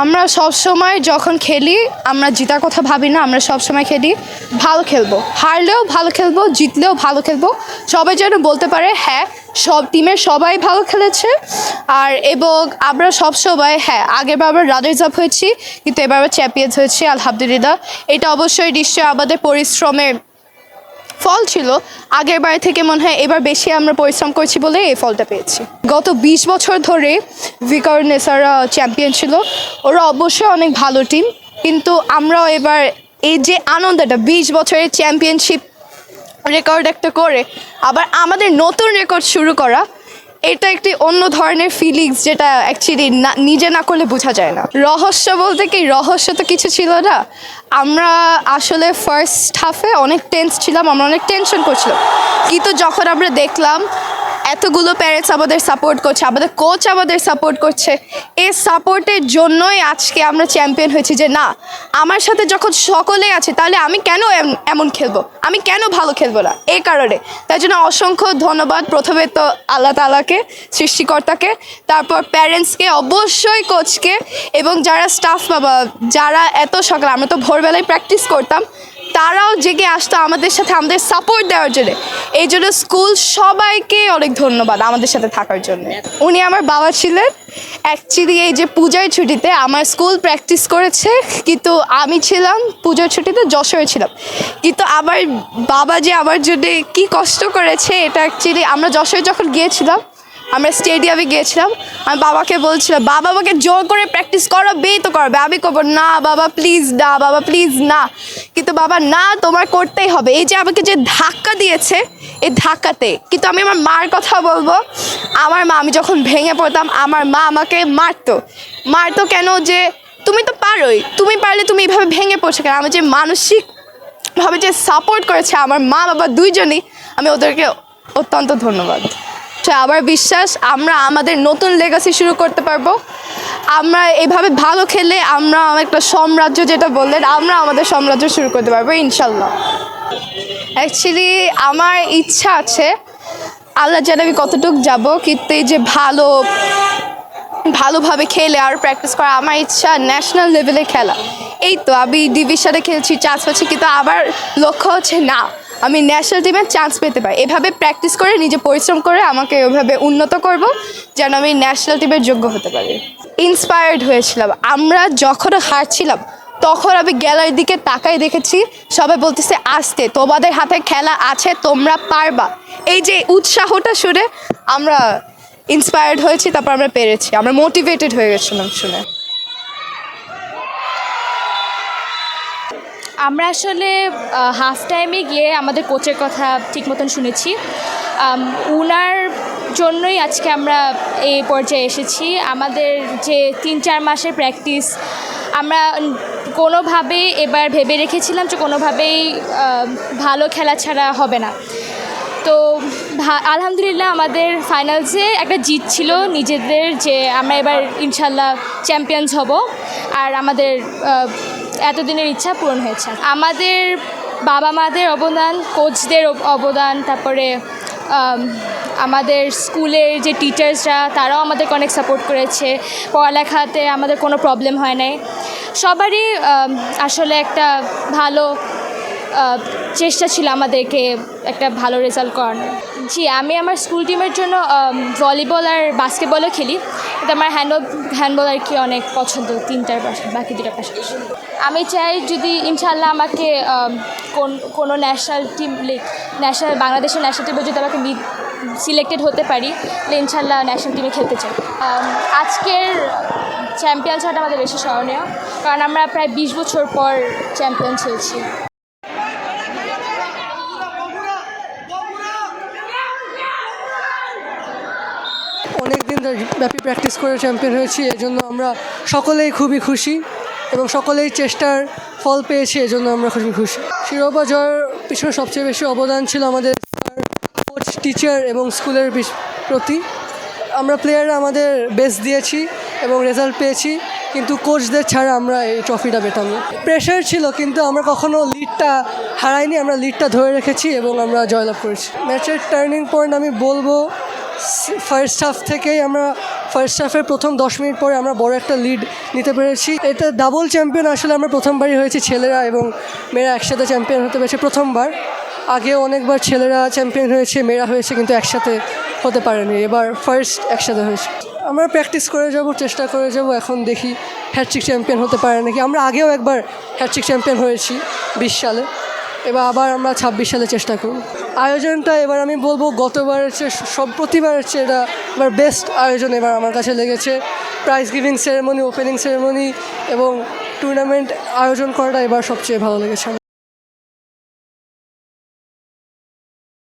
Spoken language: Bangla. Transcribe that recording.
আমরা সব সময় যখন খেলি, আমরা জিতার কথা ভাবি না, আমরা সব সময় খেলি, ভালো খেলব। হারলেও ভালো খেলব, জিতলেও ভালো খেলব। সবাই যেন বলতে পারে হ্যাঁ সব টিমের সবাই ভালো খেলেছে। আর এবং আমরা সব সময় হ্যাঁ আগেরবার আমরা রানার্স আপ হয়েছি, কিন্তু এবার চ্যাম্পিয়ন্স হয়েছি, আলহামদুলিল্লাহ। এটা অবশ্যই নিশ্চয়ই আমাদের পরিশ্রমের ফল ছিল। আগের বার থেকে মনে হয় এবার বেশি আমরা পরিশ্রম করছি বলে এই ফলটা পেয়েছি। গত বিশ বছর ধরে ভিকার নেসারা চ্যাম্পিয়ন ছিল। ওরা অবশ্যই অনেক ভালো টিম। কিন্তু আমরাও এবার এই যে আনন্দটা, বিশ বছরের চ্যাম্পিয়নশিপ রেকর্ড একটা করে, আবার আমাদের নতুন রেকর্ড শুরু করা এটা একটি অন্য ধরনের ফিলিংস যেটা অ্যাকচুয়ালি নিজে না করলে বোঝা যায় না। রহস্য বলতে কি? রহস্য তো কিছু ছিল না। আমরা আসলে ফার্স্ট হাফে অনেক টেন্স ছিলাম, আমরা অনেক টেনশন করছিলাম। কিন্তু যখন আমরা দেখলাম এতগুলো প্যারেন্টস আমাদের সাপোর্ট করছে, আমাদের কোচ আমাদের সাপোর্ট করছে। এই সাপোর্টের জন্যই আজকে আমরা চ্যাম্পিয়ন হয়েছি যে, না, আমার সাথে যখন সকলে আছে, তাহলে আমি কেন এম- এমন খেলব? আমি কেন ভালো খেলব না? এই কারণে। তাই জন্য অসংখ্য ধন্যবাদ। প্রথমে তো আল্লাহ তালাকে সৃষ্টিকর্তাকে, তারপর প্যারেন্টসকে অবশ্যই কোচকে এবং যারা স্টাফ বাবা যারা এত সকালে, আমরা তো ভোরবেলায় প্র্যাকটিস করতাম তারাও জেগে আসতো আমাদের সাথে আমাদের সাপোর্ট দেওয়ার জন্য। এই জন্য স্কুল সবাইকে অনেক ধন্যবাদ আমাদের সাথে থাকার জন্য। উনি আমার বাবা ছিলেন। অ্যাকচুয়ালি এই যে পূজার ছুটিতে আমার স্কুল প্র্যাকটিস করেছে, কিন্তু আমি ছিলাম পূজার ছুটিতে, যশোরে ছিলাম। কিন্তু আমার বাবা যে আমার জন্য কি কষ্ট করেছে, এটা অ্যাকচুয়ালি আমরা যশোরে যখন গিয়েছিলাম আমরা স্টেডিয়ামে গিয়েছিলাম, আমি বাবাকে বলছিলাম, বাবা, আমাকে জোর করে প্র্যাকটিস করাবেই তো করবে। আমি করব না, বাবা প্লিজ না, বাবা প্লিজ না। কিন্তু বাবা, না, তোমার করতেই হবে। এই যে আমাকে যে ধাক্কা দিয়েছে, এই ধাক্কাতে, কিন্তু আমি আমার মার কথা বলব, আমার মা, আমি যখন ভেঙে পড়তাম, আমার মা আমাকে মারতো। মারতো কেন যে, তুমি তো পারোই, তুমি পারলে তুমি এইভাবে ভেঙে পড়ছো কেন? আমার যে মানসিক ভাবে যে সাপোর্ট করেছে আমার মা, বাবা দুইজনই, আমি ওদেরকে অত্যন্ত ধন্যবাদ। আবার বিশ্বাস আমরা আমাদের নতুন লেগাসি শুরু করতে পারব। আমরা এভাবে ভালো খেলে আমরা একটা সাম্রাজ্য যেটা বললেন, আমরা আমাদের সাম্রাজ্য শুরু করতে পারব, ইনশাল্লাহ। অ্যাকচুয়ালি আমার ইচ্ছা আছে, আল্লাহ জানে আমি কতটুকু যাব, কিন্তু যে ভালো, ভালোভাবে খেলে আর প্র্যাকটিস করা আমার ইচ্ছা ন্যাশনাল লেভেলে খেলা। এই তো আমি ডিভিশনে খেলছি চান্স পাচ্ছি, কিন্তু আবার লক্ষ্য হচ্ছে না। আমি ন্যাশনাল টিমে চান্স পেতে পারি। এভাবে প্র্যাকটিস করে, নিজে পরিশ্রম করে আমাকে ওইভাবে উন্নত করব, যেন আমি ন্যাশনাল টিমের যোগ্য হতে পারি। ইন্সপায়ার্ড হয়েছিলাম। আমরা যখন হারছিলাম, তখন আমি গ্যালারির দিকে তাকাই দেখেছি, সবাই বলতেছে আসতে তোমাদের হাতে খেলা আছে, তোমরা পারবা। এই যে উৎসাহটা শুনে আমরা ইন্সপায়ার্ড হয়েছি, তারপর আমরা পেরেছি। আমরা মোটিভেটেড হয়ে গেছিলাম শুনে। আমরা আসলে হাফ টাইমে গিয়ে আমাদের কোচের কথা ঠিক মতন শুনেছি। উনার জন্যই আজকে আমরা এই পর্যায়ে এসেছি। আমাদের যে তিন চার মাসের প্র্যাকটিস আমরা কোনোভাবে এবার ভেবে রেখেছিলাম যে কোনোভাবেই ভালো খেলা ছাড়া হবে না। তো আলহামদুলিল্লাহ আমাদের ফাইনালসে একটা জিত ছিল নিজেদের যে আমরা এবার ইনশাল্লাহ চ্যাম্পিয়ন্স হব। আর আমাদের এতদিনের ইচ্ছা পূরণ হয়েছে। আমাদের বাবা মাদের অবদান কোচদের অবদান, তারপরে আমাদের স্কুলের যে টিচার্সরা তারাও আমাদেরকে অনেক সাপোর্ট করেছে। পড়ালেখাতে আমাদের কোনো প্রবলেম হয় নাই। সবারই আসলে একটা ভালো চেষ্টা ছিল আমাদেরকে একটা ভালো রেজাল্ট করানোর। জি, আমি আমার স্কুল টিমের জন্য ভলিবল আর বাস্কেটবলও খেলি। কিন্তু আমার হ্যান্ড হ্যান্ডবল আর কি অনেক পছন্দ, তিনটার পাশে, বাকি দুটার পাশাপাশি। আমি চাই যদি ইনশাল্লাহ আমাকে কোন, কোনো ন্যাশনাল টিম ন্যাশনাল বাংলাদেশের ন্যাশনাল টিমে যদি আমাকে সিলেক্টেড হতে পারি, তাহলে ইনশাল্লাহ ন্যাশনাল টিমে খেলতে চাই। আজকের চ্যাম্পিয়ন হওয়াটা আমাদের বেশি স্মরণীয়, কারণ আমরা প্রায় বিশ বছর পর চ্যাম্পিয়ন হয়েছি অনেক ব্যাপী প্র্যাকটিস করে চ্যাম্পিয়ন হয়েছি, এজন্য আমরা সকলেই খুবই খুশি এবং সকলেই চেষ্টার ফল পেয়েছি, এজন্য আমরা খুবই খুশি। শিরোপা জয়ের পিছনে সবচেয়ে বেশি অবদান ছিল আমাদের কোচ টিচার এবং স্কুলের প্রতি। আমরা প্লেয়াররা আমাদের বেস্ট দিয়েছি এবং রেজাল্ট পেয়েছি, কিন্তু কোচদের ছাড়া আমরা এই ট্রফিটা পেতাম না। প্রেশার ছিল, কিন্তু আমরা কখনো লিডটা হারাইনি, আমরা লিডটা ধরে রেখেছি এবং আমরা জয়লাভ করেছি। ম্যাচের টার্নিং পয়েন্ট আমি বলব ফার্স্ট হাফ থেকেই আমরা ফার্স্ট হাফের প্রথম দশ মিনিট পরে আমরা বড় একটা লিড নিতে পেরেছি। এটা ডাবল চ্যাম্পিয়ন আসলে আমরা প্রথমবারই হয়েছি ছেলেরা এবং মেয়েরা একসাথে চ্যাম্পিয়ন হতে পেরেছে প্রথমবার। আগেও অনেকবার ছেলেরা চ্যাম্পিয়ন হয়েছে, মেয়েরা হয়েছে কিন্তু একসাথে হতে পারেনি। এবার ফার্স্ট একসাথে হয়েছে। আমরা প্র্যাকটিস করে যাব, চেষ্টা করে যাব, এখন দেখি হ্যাট্রিক চ্যাম্পিয়ন হতে পারে নাকি। আমরা আগেও একবার হ্যাট্রিক চ্যাম্পিয়ন হয়েছি বিশ সালে। এবার আবার আমরা ছাব্বিশ সালে চেষ্টা করব। আয়োজনটা এবার আমি বলব, গতবারের চেয়ে সব প্রতিবারের চেয়ে এটা এবার বেস্ট আয়োজন এবার আমার কাছে লেগেছে prize giving ceremony opening ceremony এবং টুর্নামেন্ট আয়োজন করাটা এবার সবচেয়ে ভালো লেগেছে।